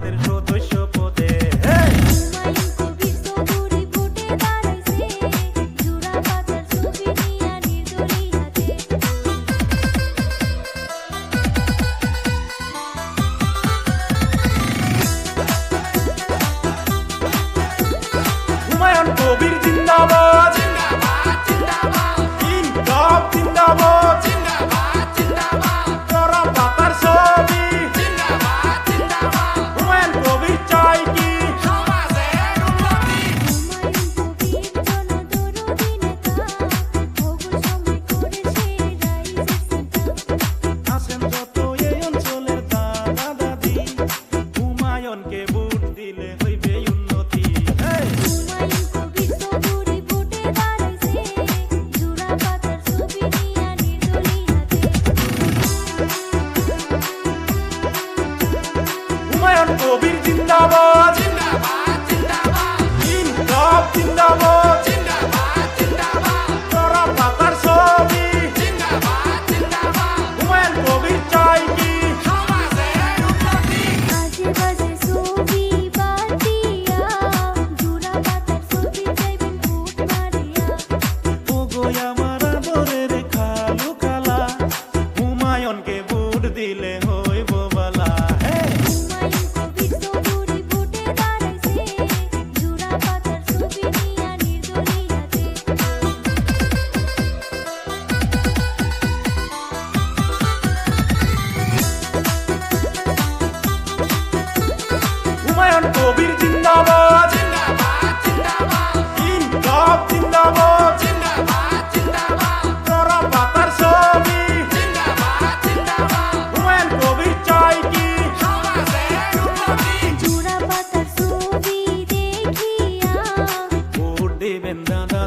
tel jour লালন কবির জিন্দাবাদ। ইনকাপ জিন্দাবাদ। তোরা পাতার ছবি। হুমায়ুন কবির চাই কি? আমার আদরের খালু খালা হুমায়ুনকে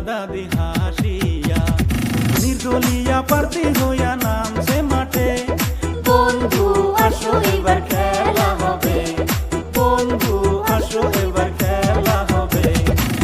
सदा दिहाशिया निर्दोलिया पड़ती हो या ना